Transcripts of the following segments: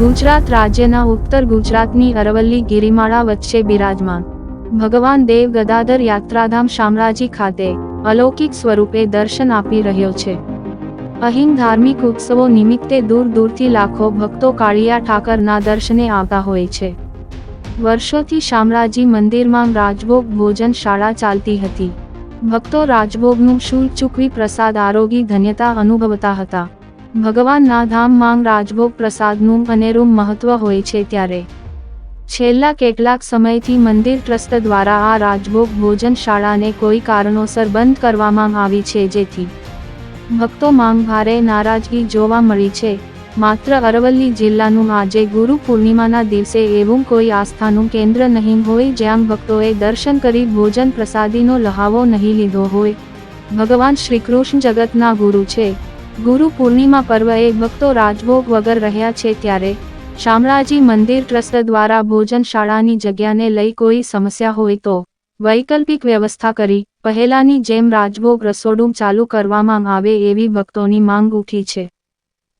ગુજરાત રાજ્યના ઉત્તર ગુજરાતની અરવલ્લી ગિરિમાળા વચ્ચે બિરાજમાન. ભગવાન દેવ ગદાધર યાત્રાધામ શામળાજી ખાતે અલૌકિક સ્વરૂપે દર્શન આપી રહ્યો છે. અહીં ધાર્મિક ઉત્સવો નિમિત્તે દૂર દૂરથી લાખો ભક્તો કાળિયા ઠાકરના દર્શને આવતા હોય છે. વર્ષોથી શામળાજી મંદિરમાં રાજભોગ ભોજન શાળા ચાલતી હતી. ભક્તો રાજભોગનું શુલ્ક ચૂકવી પ્રસાદ આરોગી ધન્યતા અનુભવતા હતા. ભગવાનના ધામમાં રાજભોગ પ્રસાદનું અનેરું મહત્વ હોય છે ત્યારે. છેલ્લા કેટલાક સમયથી મંદિર ટ્રસ્ટ દ્વારા આ રાજભોગ ભોજન શાળાને કોઈ કારણોસર બંધ કરવામાં આવી છે જેથી ભક્તો માંગ ભારે નારાજગી જોવા મળી છે. માત્ર અરવલ્લી જિલ્લાનું આજે ગુરુ પૂર્ણિમાના દિવસે એવું કોઈ આસ્થાનું કેન્દ્ર નહીં હોય જ્યાં ભક્તોએ દર્શન કરી ભોજન પ્રસાદીનો લહાવો નહીં લીધો હોય. ભગવાન શ્રીકૃષ્ણ જગતના ગુરુ છે. ગુરુ પૂર્ણિમા પર્વએ ભક્તો રાજભોગ વગર રહ્યા છે ત્યારે શામળાજી મંદિર ટ્રસ્ટ દ્વારા ભોજન શાળાની જગ્યાને લઈ કોઈ સમસ્યા હોય તો વૈકલ્પિક વ્યવસ્થા કરી પહેલાની જેમ રાજભોગ રસોડું ચાલુ કરવામાં આવે એવી ભક્તોની માંગ ઉઠી છે.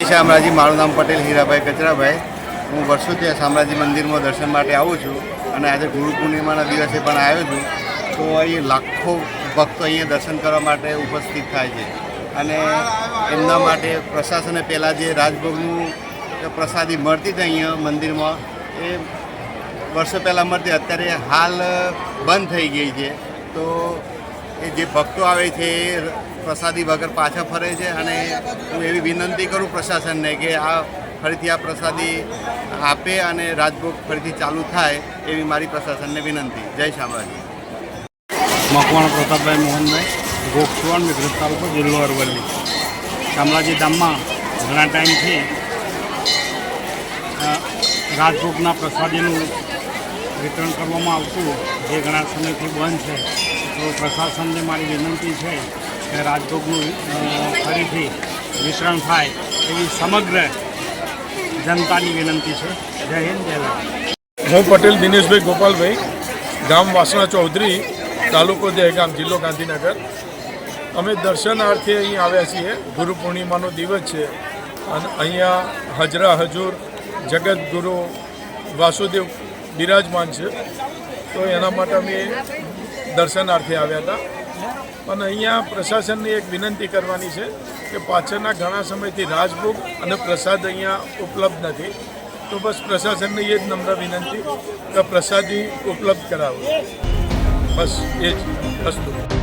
શામળાજી, મારું નામ પટેલ હીરાભાઈ કચરાભાઈ. હું વર્ષોથી શામળાજી મંદિરમાં દર્શન માટે આવું છું અને આજે ગુરુ પૂર્ણિમાના દિવસે પણ આવ્યો છું. તો અહીં લાખો ભક્તો અહીંયા દર્શન કરવા માટે ઉપસ્થિત થાય છે. અને એમના માટે પ્રશાસને પહેલાં જે રાજભોગનું પ્રસાદી મળતી હતી અહીંયા મંદિરમાં, એ વર્ષો પહેલાં મળતી, અત્યારે હાલ બંધ થઈ ગઈ છે. તો એ જે ભક્તો આવે છે, એ પ્રસાદી વગર પાછા ફરે છે અને હું એવી વિનંતી કરું પ્રશાસનને કે આ ફરીથી આ પ્રસાદી આપે અને રાજભોગ ફરીથી ચાલુ થાય એવી મારી પ્રશાસનને વિનંતી. જય શામળાજી. મકવાણા પ્રતાપભાઈ મોહનભાઈ. ગોક્ષવાણ વિક્રમ તાલુકો જિલ્લો અરવલ્લી. શામળાજી ધામમાં ઘણા ટાઈમથી રાજભોગના પ્રસાદીનું વિતરણ કરવામાં આવતું જે ઘણા સમયથી બંધ છે. તો પ્રશાસનને મારી વિનંતી છે કે રાજભોગનું ફરીથી વિતરણ થાય એવી સમગ્ર જનતાની વિનંતી છે. જય હિન્દ, જય હું પટેલ દિનેશભાઈ ગોપાલભાઈ, ગામ વાસણા ચૌધરી, તાલુકો દહેગામ જિલ્લો ગાંધીનગર. અમે દર્શનાર્થે અહીં આવ્યા છીએ. ગુરુ પૂર્ણિમાનો દિવસ છે. અને અહીંયા હજરા હજુર જગતગુરુ વાસુદેવ બિરાજમાન છે. તો એના માટે અમે દર્શનાર્થે આવ્યા હતા. અને અહીંયા પ્રશાસનની એક વિનંતી કરવાની છે કે પાછળના ઘણા સમયથી રાજભોગ અને પ્રસાદ અહીંયા ઉપલબ્ધ નથી. તો બસ પ્રશાસનને એ જ નમ્ર વિનંતી કે પ્રસાદી ઉપલબ્ધ કરાવો. બસ એ જ વસ્તુ.